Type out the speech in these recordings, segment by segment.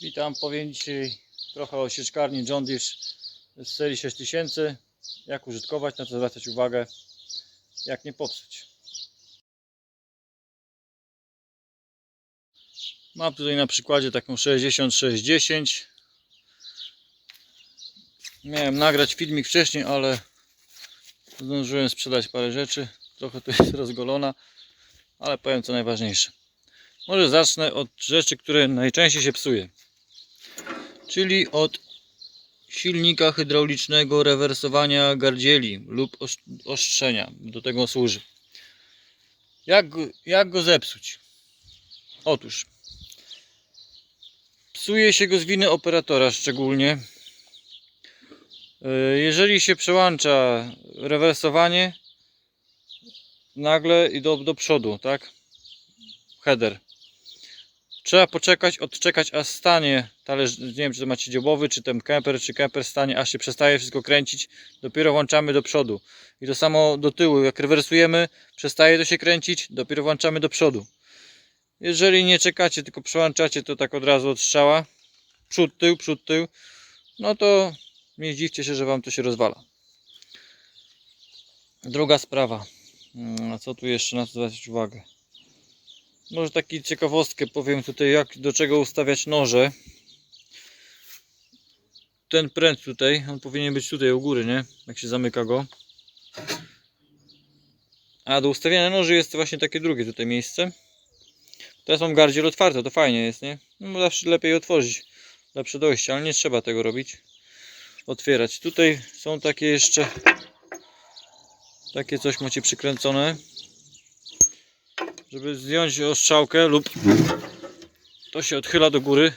Witam, powiem dzisiaj trochę o sieczkarni John Deere z serii 6000. Jak użytkować, na co zwracać uwagę, jak nie popsuć. Mam tutaj na przykładzie taką 6610. Miałem nagrać filmik wcześniej, ale zdążyłem sprzedać parę rzeczy. Trochę tu jest rozgolona, ale powiem co najważniejsze. Może zacznę od rzeczy, które najczęściej się psuje. Czyli od silnika hydraulicznego rewersowania gardzieli lub ostrzenia. Do tego służy. Jak, jak go zepsuć? Otóż psuje się go z winy operatora szczególnie. E, Jeżeli się przełącza rewersowanie nagle i do, do przodu, tak? Header. Trzeba poczekać, odczekać aż stanie talerz, nie wiem czy to macie dziobowy, czy ten kemper, czy kemper stanie, aż się przestaje wszystko kręcić. Dopiero włączamy do przodu. I to samo do tyłu, jak rewersujemy, przestaje to się kręcić, dopiero włączamy do przodu. Jeżeli nie czekacie, tylko przełączacie to tak od razu od strzała, przód, tył, przód, tył, no to nie zdziwcie się, że wam to się rozwala. Druga sprawa. Mm, A co tu jeszcze na co zwracać uwagę? Może taki ciekawostkę powiem tutaj, jak do czego ustawiać noże. Ten pręt tutaj, on powinien być tutaj u góry, nie? Jak się zamyka go. A do ustawiania noży jest właśnie takie drugie tutaj miejsce. Teraz mam gardziel otwarte, to fajnie jest, nie? No zawsze lepiej otworzyć, lepsze dojście, ale nie trzeba tego robić. Otwierać. Tutaj są takie jeszcze takie coś macie przykręcone żeby zdjąć ostrzałkę lub to się odchyla do góry.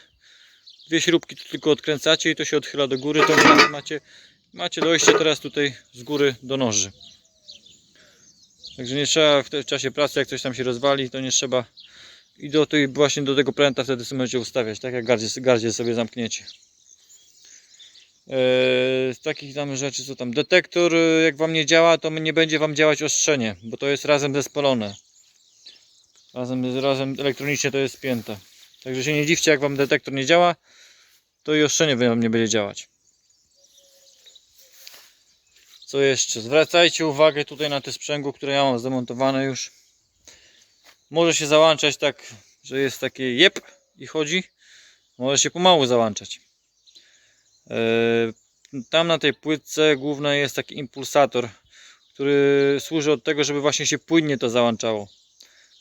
Dwie śrubki tylko odkręcacie i to się odchyla do góry. To macie, macie dojście teraz tutaj z góry do noży. Także nie trzeba w, te- w czasie pracy jak coś tam się rozwali to nie trzeba i do tej właśnie do tego pręta wtedy sobie możecie ustawiać tak jak gardzie, gardzie sobie zamkniecie. Eee, z takich tam rzeczy co tam detektor e, jak wam nie działa to nie będzie wam działać ostrzenie bo to jest razem zespolone Razem, razem elektronicznie to jest spięte. Także się nie dziwcie, jak Wam detektor nie działa, to i ostrzenie Wam nie będzie działać. Co jeszcze? Zwracajcie uwagę tutaj na te sprzęgło, które ja mam zamontowane już. Może się załączać tak, że jest takie jep i chodzi. Może się pomału załączać. Eee, Tam na tej płytce głównej jest taki impulsator, który służy od tego, żeby właśnie się płynnie to załączało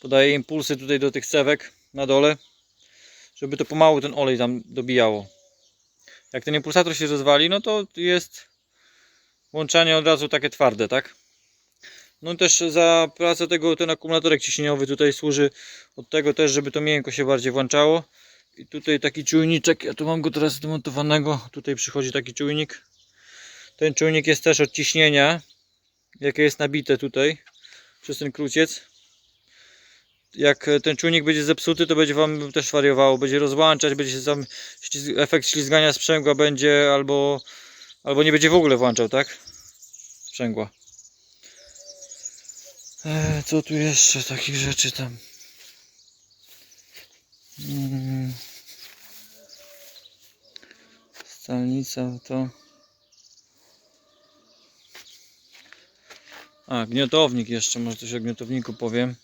podaje impulsy tutaj do tych cewek na dole, żeby to pomału ten olej tam dobijało. Jak ten impulsator się rozwali, no to jest włączanie od razu takie twarde, tak? No i też za pracę tego ten akumulatorek ciśnieniowy tutaj służy od tego też, żeby to miękko się bardziej włączało. I tutaj taki czujniczek, ja tu mam go teraz zdemontowanego, tutaj przychodzi taki czujnik. Ten czujnik jest też od ciśnienia, jakie jest nabite tutaj przez ten kruciec jak ten czujnik będzie zepsuty, to będzie Wam też wariowało, będzie rozłączać, będzie się tam efekt ślizgania sprzęgła będzie albo, albo nie będzie w ogóle włączał, tak? Sprzęgła. E, co tu jeszcze takich rzeczy tam? Mm. Stalnica to... A, gniotownik jeszcze, może coś o gniotowniku powiem.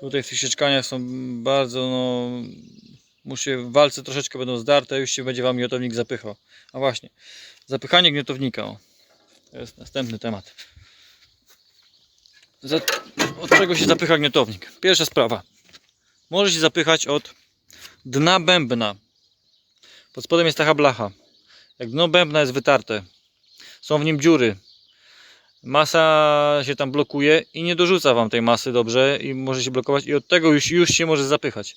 Tutaj w tych sieczkaniach są bardzo, no, musi w walce troszeczkę będą zdarte, już się będzie Wam gniotownik zapychał. A właśnie, zapychanie gniotownika, o. To jest następny temat. Za, od czego się zapycha gniotownik? Pierwsza sprawa. Może się zapychać od dna bębna. Pod spodem jest taka blacha. Jak dno bębna jest wytarte, są w nim dziury, masa się tam blokuje i nie dorzuca Wam tej masy dobrze i może się blokować i od tego już, już się może zapychać.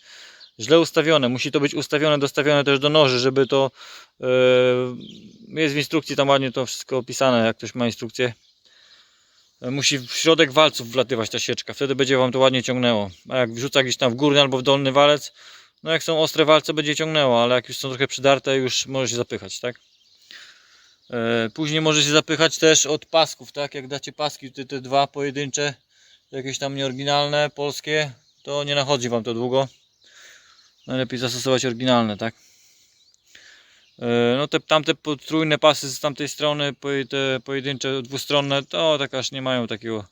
Źle ustawione, musi to być ustawione, dostawione też do noży, żeby to yy, jest w instrukcji tam ładnie to wszystko opisane, jak ktoś ma instrukcję. E, Musi w środek walców wlatywać ta sieczka, wtedy będzie Wam to ładnie ciągnęło. A jak wrzuca gdzieś tam w górny albo w dolny walec, no jak są ostre walce będzie ciągnęło, ale jak już są trochę przydarte już może się zapychać, tak? E, Później może się zapychać też od pasków, tak? Jak dacie paski, te, te dwa pojedyncze, jakieś tam nieoryginalne, polskie, to nie nachodzi Wam to długo. Najlepiej zastosować oryginalne, tak? E, No te tamte potrójne pasy z tamtej strony, te pojedyncze, dwustronne, to tak aż nie mają takiego.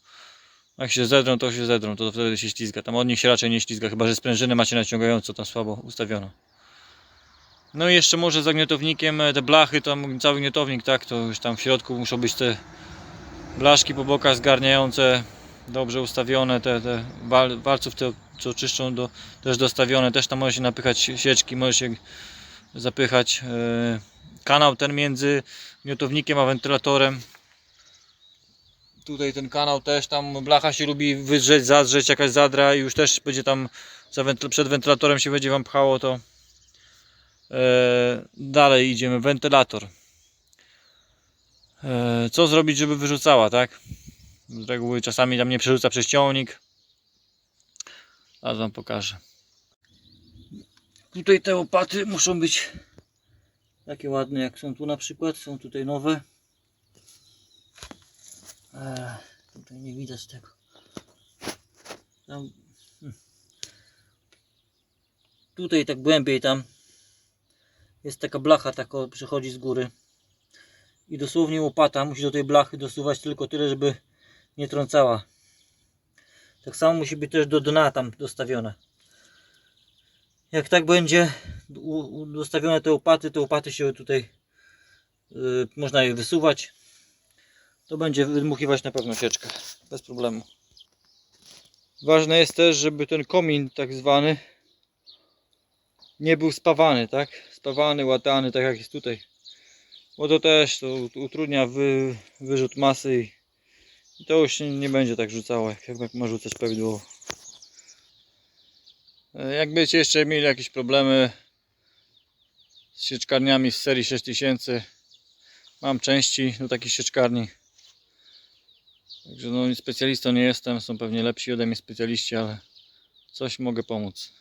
Jak się zedrą, to się zedrą, to wtedy się ślizga. Tam od nich się raczej nie ślizga, chyba że sprężynę macie naciągającą, tam słabo ustawiono. No i jeszcze może za gniotownikiem e, te blachy, tam cały gniotownik, tak, to już tam w środku muszą być te blaszki po bokach zgarniające, dobrze ustawione, te, te wal, walców, te, co czyszczą, do, też dostawione, też tam może się napychać sie- sieczki, może się zapychać. e, Kanał ten między gniotownikiem a wentylatorem. Tutaj ten kanał też, tam blacha się lubi wydrzeć, zadrzeć, jakaś zadra i już też będzie tam za wentyl- przed wentylatorem się będzie Wam pchało to. E, dalej idziemy, wentylator. E, co zrobić, żeby wyrzucała, tak? Z reguły czasami tam nie przerzuca przez ciągnik. Zaraz Wam pokażę. Tutaj te opaty muszą być takie ładne, jak są tu na przykład. Są tutaj nowe. Eee, tutaj nie widać tego. Tam, hmm. Tutaj tak głębiej tam jest taka blacha, taka przychodzi z góry. I dosłownie łopata musi do tej blachy dosuwać tylko tyle, żeby nie trącała. Tak samo musi być też do dna tam dostawione. Jak tak będzie dostawione te łopaty, te łopaty się tutaj y, można je wysuwać. To będzie wydmuchiwać na pewno sieczkę. Bez problemu. Ważne jest też, żeby ten komin tak zwany nie był spawany, tak? Spawany, łatany, tak jak jest tutaj. Bo to też to utrudnia wy, wyrzut masy i, i to już nie, będzie tak rzucało, jak, jak ma rzucać prawidłowo. E, Jak jeszcze mieli jakieś problemy z sieczkarniami z serii 6000, mam części do takich sieczkarni. Także no specjalistą nie jestem, są pewnie lepsi ode mnie specjaliści, ale coś mogę pomóc.